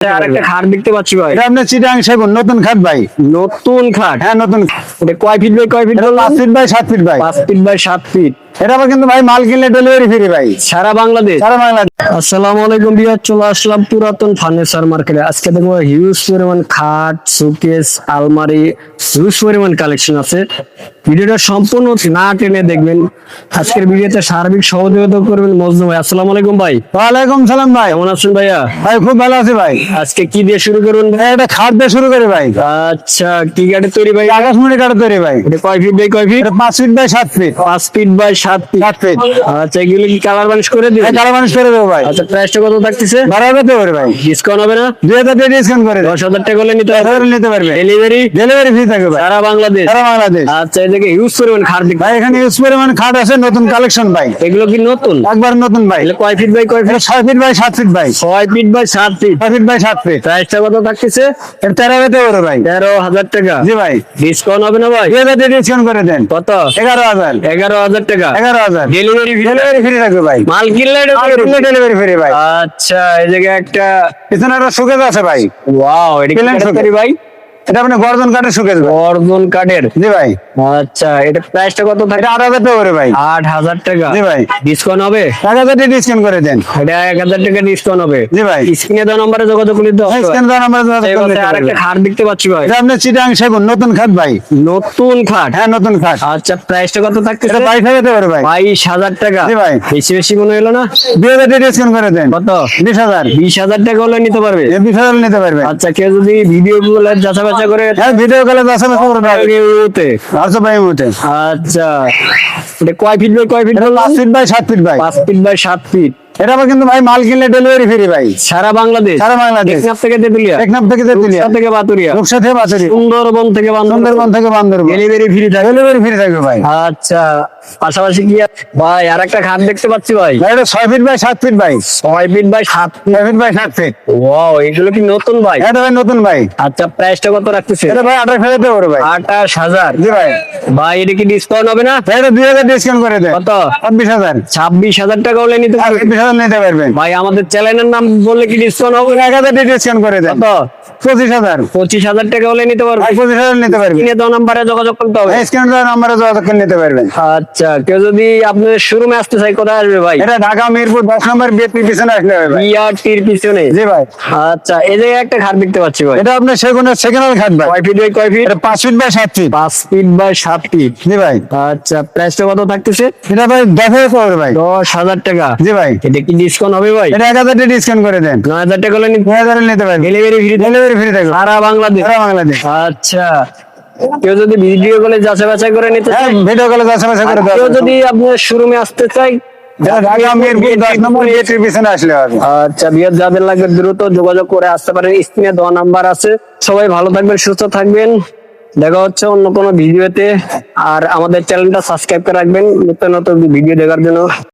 আর একটা খাট দেখতে পাচ্ছি ভাই। এটা আপনার চিটাং সেগুন নতুন খাট ভাই। নতুন খাট? হ্যাঁ নতুন। কয় ফিট বাই কয় ফিট পাঁচ ফিট বাই সাত ফিট বাই পাঁচ ফিট বাই সাত ফিট এটা আবার কিন্তু ভাই মাল কিনলে ডেলিভারি ফ্রি ভাই। সারা বাংলাদেশ? সারা বাংলাদেশ। আসসালামু আলাইকুম বিয়ার চলে আসলাম পুরাতন ফার্নিচার মার্কেটে। আজকে দেখব হিউজ পরিমাণ খাট সুকেস আলমারি হিউজ পরিমাণ কালেকশন আছে। ভিডিওটা সম্পূর্ণ না টেনে দেখবেন। আজকের ভিডিওতে সার্বিক সহযোগিতা করবেন মজনু ভাই। আসসালামু আলাইকুম ভাই। ওয়ালাইকুম সালাম ভাই। কেমন আছেন ভাইয়া? ভাই খুব ভালো আছি ভাই। আজকে কি দিয়ে শুরু করুন ভাই? এটা খাট দিয়ে শুরু করি ভাই। আচ্ছা কি গাড়ি তৈরি ভাই? আকাশমণি কাঠ তৈরি ভাই। এটা কয় ফিট বাই কয় ফিট পাঁচ ফিট বাই সাত ফিট পাঁচ ফিট বাই সাত সাত ফিট আচ্ছা এগুলো কি কালার বানিশ করে দিবেন কালো মানুষ করে দেবো ভাই। আচ্ছা প্রাইসটা কত থাকতেছে? বারো হাজার টাকা করে ভাই। ডিসকাউন্ট হবে না? দুই হাজার টাকা ডিসকাউন্ট করে দশ হাজার টাকা হলে নিতে হবে নিতে পারবে। ডেলিভারি ডেলিভারি ফ্রি থাকবে ভাই। সারা বাংলাদেশ? সারা বাংলাদেশ। আচ্ছা এদিকে ইউজ পরিমাণ খাট দিক ভাই এখানে ইউজ পরিমাণ খাট আছে নতুন কালেকশন ভাই। এগুলো কি নতুন? একবার নতুন ভাই। কয় ফিট বাই কয় ফিট ছয় ফিট বাই সাত ফিট ভাই। ছয় ফিট বাই সাত ফিট ছয় ফিট বাই সাত ফিট প্রাইসটা কত থাকতেছে? তেরো হাজার টাকা করে ভাই। তেরো হাজার টাকা। জি ভাই। ডিসকাউন্ট হবে না ভাই? দুই হাজার ডিসকাউন্ট করে দেন। কত? এগারো হাজার। এগারো হাজার টাকা। এগারো হাজার। ডেলিভারি ডেলিভারি ফ্রি থাকবে ভাই। মাল কিনলে ডেলিভারি ফ্রি ভাই। আচ্ছা এই জায়গায় একটা পিছনে একটা সুকেজ আছে ভাই। ওয়াও এটা ভাই? এটা আপনি গর্জন কাঠের অর্জন কাঠের? জি ভাই। আচ্ছা এটা প্রাইসটা কত থাকে আট হাজার টাকা করে ভাই। আট হাজার টাকা। জি ভাই। ডিসকাউন্ট হবে? এক হাজার টাকা ডিসকাউন্ট করে দেন। এটা এক হাজার টাকা ডিসকাউন্ট হবে। জি ভাই। স্ক্রিনে দেওয়া নম্বরে যোগাযোগ করলে তো হবে। স্ক্যান দেওয়ার নাম্বারে যোগাযোগ করে কথা নিতে আর একটা পারবেন। খাট দেখতে পাচ্ছি ভাই। এটা আপনি চিটাং সেগুন নতুন খাট ভাই। নতুন খাট? হ্যাঁ নতুন খাট। আচ্ছা প্রাইসটা কত থাকতেছে? এটা বাইশ হাজার টাকা করে ভাই। বাইশ হাজার টাকা। জি ভাই। বেশি বেশি মনে হলো না? দুই হাজার টাকা ডিসকাউন্ট করে দেন। কত? বিশ হাজার। বিশ হাজার টাকা হলে নিতে পারবে? বিশ হাজার নিতে পারবে। আচ্ছা কেউ যদি ভিডিও গুলো যাচা বাচা করে হ্যাঁ ভিডিও কলে করে ভাই উঠে আচ্ছা এটা কয় ফিট বাই কয় ফিট পাঁচ ফিট বাই সাত ফিট বাই। পাঁচ ফিট বাই সাত ফিট এটা আবার কিন্তু ভাই মাল কিনলে ডেলিভারি ফ্রি ভাই। সারা বাংলাদেশ? সারা বাংলাদেশ। টেকনাফ থেকে তেতুলিয়া? টেকনাফ থেকে তেতুলিয়া। থেকে বাতুরিয়া? রূপসা থেকে বাছুরি সুন্দরবন থেকে বান্দরবন? সুন্দরবন থেকে বান্দরবন। ডেলিভারি ফ্রি থাকে ডেলিভারি ফ্রি থাকবে ভাই। আচ্ছা পাশাপাশি কি ভাই আর একটা খাট দেখতে পাচ্ছি ভাই। ভাই এটা ছয় ফিট বাই সাত ফিট ভাই। ছয় ফিট বাই সাত ছয় ফিট বাই সাত ফিট ওয়াও এগুলো কি নতুন ভাই? এটা ভাই নতুন ভাই। আচ্ছা প্রাইসটা কত রাখতেছে? এটা ভাই আঠাশ হাজার ভাই। আঠাশ হাজার। জি ভাই। ভাই এটা কি ডিসকাউন্ট হবে না? এটা দুই হাজার ডিসকাউন্ট করে কত? ছাব্বিশ হাজার। ছাব্বিশ হাজার টাকা হলে নিতে পারবে। নিতে পারবেন। ভাই আমাদের চ্যানেলের নাম বললে কি ডিসকাউন্ট হবে? এক হাজার ডিসকাউন্ট করে দেন। কত? পঁচিশ হাজার। পঁচিশ হাজার টাকা হলে নিতে পারবে। পঁচিশ হাজার নিতে পারবেন কিনে দেওয়া নাম্বারে যোগাযোগ করতে হবে। স্ক্যান দেওয়ার নাম্বারে যোগাযোগ করে নিতে পারবেন আচ্ছা কেউ যদি আপনাদের শোরুমে আসতে চাই কোথায় আসবে ভাই? এটা ঢাকা মিরপুর দশ নম্বর বিএপি পিছনে আসলে হবে ভাই। বিআরটির পিছনে? জি ভাই। আচ্ছা এই জায়গায় একটা খাট দেখতে পাচ্ছি ভাই। এটা আপনার সেগুনের সেকেন্ড হ্যান্ড খাট ভাই। কয় ফিট বাই কয় ফিট? এটা পাঁচ ফিট বাই সাত ফিট। পাঁচ ফিট বাই সাত ফিট। জি ভাই। আচ্ছা প্রাইসটা কত থাকতেছে? এটা ভাই দশ হাজার ভাই। দশ হাজার টাকা। জি ভাই। এটা কি ডিসকাউন্ট হবে ভাই? এটা এক হাজার টাকা ডিসকাউন্ট করে দেন। নয় হাজার টাকা হলে দুই হাজার নিতে পারবেন ডেলিভারি ফ্রি ডেলিভারি ফ্রি থাকবে সারা বাংলাদেশ। সারা বাংলাদেশ। আচ্ছা। কেউ যদি ভিডিও কলে যাচাই বাছাই করে নিতে হ্যাঁ চায় ভিডিও কলে হাজার আর করে কেউ যদি আপনার শোরুমে আসতে আচ্ছা বিয়ার যাদের লাগবে দ্রুত যোগাযোগ করে আসতে পারেন। স্ক্রিনে দেওয়া নাম্বার আছে। সবাই ভালো থাকবেন সুস্থ থাকবেন। দেখা হচ্ছে অন্য কোনো ভিডিওতে। আর আমাদের চ্যানেলটা সাবস্ক্রাইব করে রাখবেন। নতুন নতুন ভিডিও দেখার জন্য।